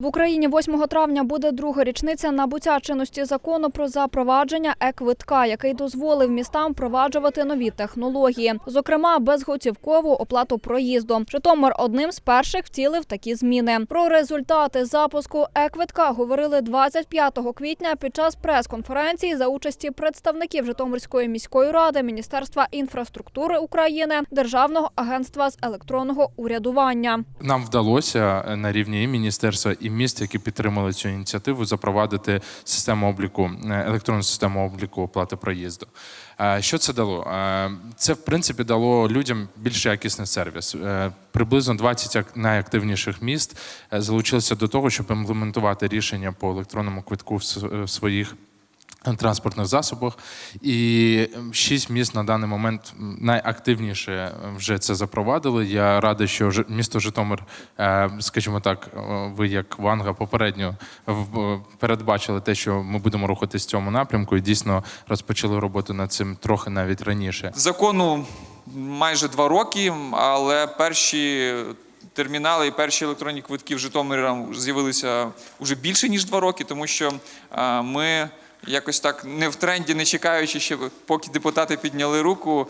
В Україні 8 травня буде друга річниця набуття чинності закону про запровадження е-квитка, який дозволив містам впроваджувати нові технології, зокрема безготівкову оплату проїзду. Житомир одним з перших втілив такі зміни. Про результати запуску е-квитка говорили 25 квітня під час прес-конференції за участі представників Житомирської міської ради, Міністерства інфраструктури України, Державного агентства з електронного урядування. Нам вдалося е, на рівні міністерства і міст, які підтримали цю ініціативу, запровадити систему обліку, е, електронну систему обліку оплати проїзду. Е, Що це дало? Е, Це в принципі дало людям більш якісний сервіс. Приблизно 20 ак- найактивніших міст залучилися до того, щоб імплементувати рішення по електронному квитку в своїх транспортних засобах. І ем, шість міст на даний момент найактивніше е, вже це запровадили. Я радий, що місто Житомир, е, скажімо так, е, ви як Ванга попередньо передбачили те, що ми будемо рухатись в цьому напрямку, і дійсно розпочали роботу над цим трохи навіть раніше. Закону майже два роки, але перші термінали і перші електронні квитки в Житомирі з'явилися вже більше ніж два роки, тому що е, ми. Якось так не в тренді, не чекаючи, щоб поки депутати підняли руку,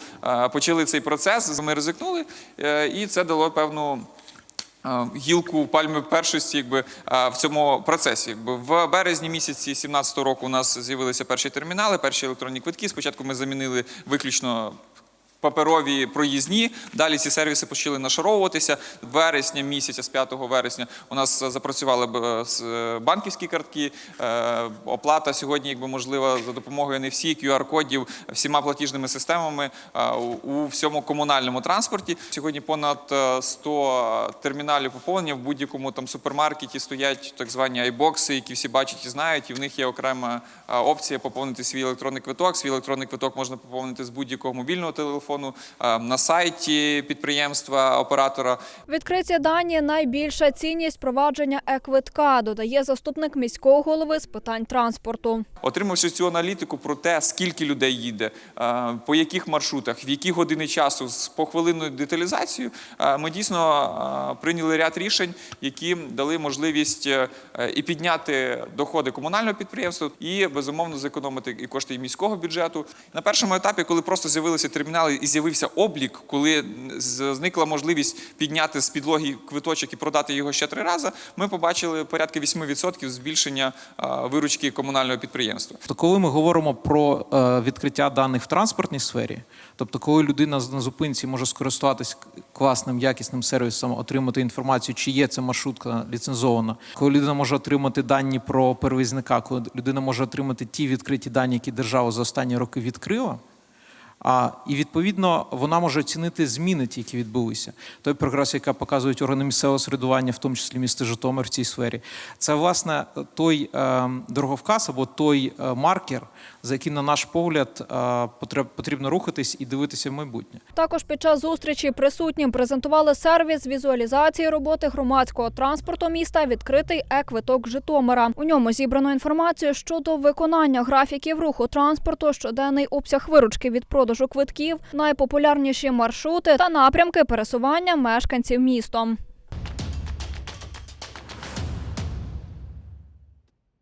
почали цей процес. Ми ризикнули, е, і це дало певну е, гілку пальми першості, якби в цьому процесі. В березні місяці 2017 року у нас з'явилися перші термінали, перші електронні квитки. Спочатку ми замінили виключно. Паперові проїзні, далі ці сервіси почали нашаровуватися. Вересня місяця, з 5 вересня, у нас запрацювали е, е, банківські картки. Е, Оплата сьогодні, якби можлива, за допомогою NFC, QR-кодів, всіма платіжними системами у- всьому комунальному транспорті. Сьогодні понад е, 100 терміналів поповнення в будь-якому там супермаркеті стоять так звані айбокси, які всі бачать і знають. І в них є окрема опція поповнити свій електронний квиток. Свій електронний квиток можна поповнити з будь-якого мобільного телефону е, на сайті підприємства, оператора. Відкриті дані найбільша цінність провадження е-квитка, додає заступник міського голови з питань транспорту. Отримавши цю аналітику про те, скільки людей їде, по яких маршрутах, в які години часу з похвилинною деталізацією, ми дійсно прийняли ряд рішень, які дали можливість е, і підняти доходи комунального підприємства, і безумовно зекономити і кошти і міського бюджету. На першому етапі, коли просто з'явилися термінали і з'явився облік, коли зникла можливість підняти з підлоги квиточок і продати його ще три рази, ми побачили порядка 8% збільшення виручки комунального підприємства. То коли ми говоримо про е, відкриття даних в транспортній сфері, тобто коли людина на зупинці може скористуватись класним якісним сервісом, отримати інформацію, чи є ця маршрутка ліцензована, коли людина може отримати дані про перевізника, коли людина може отримати ті відкриті дані, які держава за останні роки відкрила. А, і відповідно вона може оцінити зміни, ті, які відбулися. Той прогрес, який показують органи місцевого середування, в тому числі місто Житомир в цій сфері, це власне той е, дороговказ або той е, маркер, за яким, на наш погляд, е, потрібно рухатись і дивитися в майбутнє. Також під час зустрічі присутнім презентували сервіс візуалізації роботи громадського транспорту міста Відкритий е-квиток Житомира. У ньому зібрано інформацію щодо виконання графіків руху транспорту, щоденний обсяг виручки від продажу квитків, найпопулярніші маршрути та напрямки пересування мешканців містом.